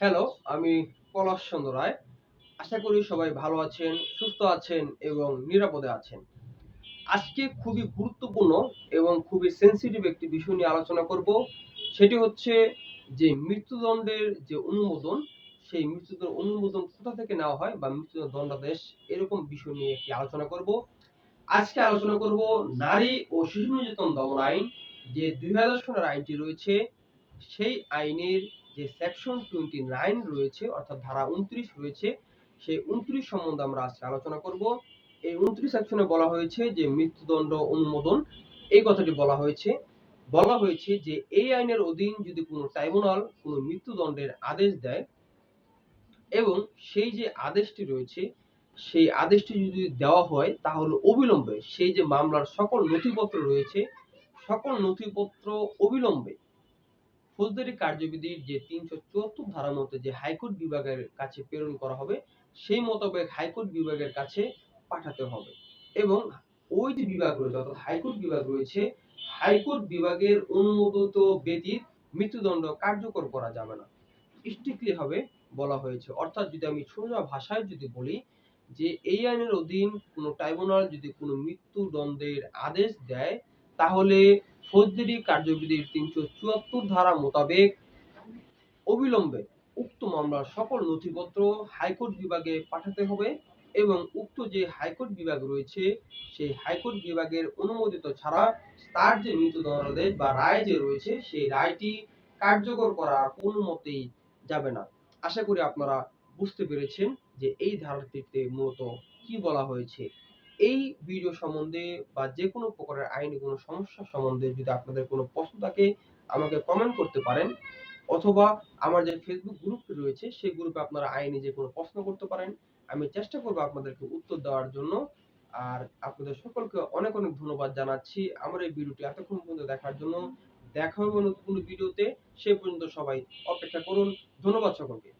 Hello আমি পলাশ চন্দ্র রায়। আশা করি সবাই ভালো আছেন, সুস্থ আছেন এবং নিরাপদে আছেন। আজকে খুবই গুরুত্বপূর্ণ এবং খুবই সেন্সিটিভ একটি বিষয় নিয়ে আলোচনা করব। সেটি হচ্ছে যে মৃত্যুদণ্ডের যে অনুমোদন, সেই মৃত্যুদণ্ড অনুমোদন কোথা থেকে নেওয়া হয় বা মৃত্যুদণ্ড দণ্ডাদেশ এরকম বিষয় নিয়ে একটি আলোচনা করব। আজকে আলোচনা করব নারী ও শিশু নির্যাতন দমন আইন যে দুই হাজার সনের আইনটি রয়েছে, সেই আইনের যে সেকশন টোয়েন্টি নাইন রয়েছে, অর্থাৎ ধারা উনত্রিশ রয়েছে, সেই উনত্রিশ সম্বন্ধে আমরা আজকে আলোচনা করব। এই উনত্রিশ সেকশনে বলা হয়েছে যে মৃত্যুদণ্ড অনুমোদন। এই কথাটি বলা হয়েছে। বলা হয়েছে যে এই আইনের অধীন যদি কোনো ট্রাইব্যুনাল কোনো মৃত্যুদণ্ডের আদেশ দেয় এবং সেই যে আদেশটি রয়েছে, সেই আদেশটি যদি দেওয়া হয়, তাহলে অবিলম্বে সেই যে মামলার সকল নথিপত্র রয়েছে, সকল নথিপত্র অবিলম্বে ফৌজদারি কার্যবিধির যে তিনশো চুয়াত্তর ধারা মতে যে হাইকোর্ট বিভাগের কাছে প্রেরণ করা হবে, সেই মোতাবেক হাইকোর্ট বিভাগের কাছে পাঠাতে হবে। এবং ওই যে বিভাগ রয়েছে, অর্থাৎ হাইকোর্ট বিভাগ রয়েছে, হাইকোর্ট বিভাগের অনুমোদিত ব্যতীত মৃত্যুদণ্ড কার্যকর করা যাবে না। স্ট্রিক্টলি হবে বলা হয়েছে। অর্থাৎ যদি আমি সোজা ভাষায় যদি বলি যে এই আইনের অধীন কোনো ট্রাইব্যুনাল যদি কোনো মৃত্যুদণ্ডের আদেশ দেয়, তাহলে ফৌজদারি কার্যবিধির তিনশো চুয়াত্তর ধারা মোতাবেক অবিলম্বে উক্ত মামলার সকল নথিপত্র হাইকোর্ট বিভাগে পাঠাতে হবে এবং উক্ত যে হাইকোর্ট বিভাগ রয়েছে, সেই হাইকোর্ট বিভাগের অনুমোদিত ছাড়া তার যে মৃত্যুদণ্ডাদেশ বা রায় যে রয়েছে, সেই রায়টি কার্যকর করা কোনো মতেই যাবে না। আশা করি আপনারা বুঝতে পেরেছেন যে এই ধারাটিতে মূলত কি বলা হয়েছে। এই ভিডিও সম্বন্ধে বা যে কোনো প্রকারের আইনি কোনো সমস্যা সম্বন্ধে যদি আপনাদের কোনো প্রশ্ন থাকে, আমাকে কমেন্ট করতে পারেন অথবা আমার যে ফেসবুক গ্রুপ রয়েছে, সেই গ্রুপে আপনারা আইনি যে কোনো প্রশ্ন করতে পারেন। আমি চেষ্টা করব আপনাদেরকে উত্তর দেওয়ার জন্য। আর আপনাদের সকলকে অনেক অনেক ধন্যবাদ জানাচ্ছি আমার এই ভিডিওটি এতক্ষণ পর্যন্ত দেখার জন্য। দেখা হবে নতুন কোনো ভিডিওতে সে পর্যন্ত সবাই অপেক্ষা করুন। ধন্যবাদ সকলকে।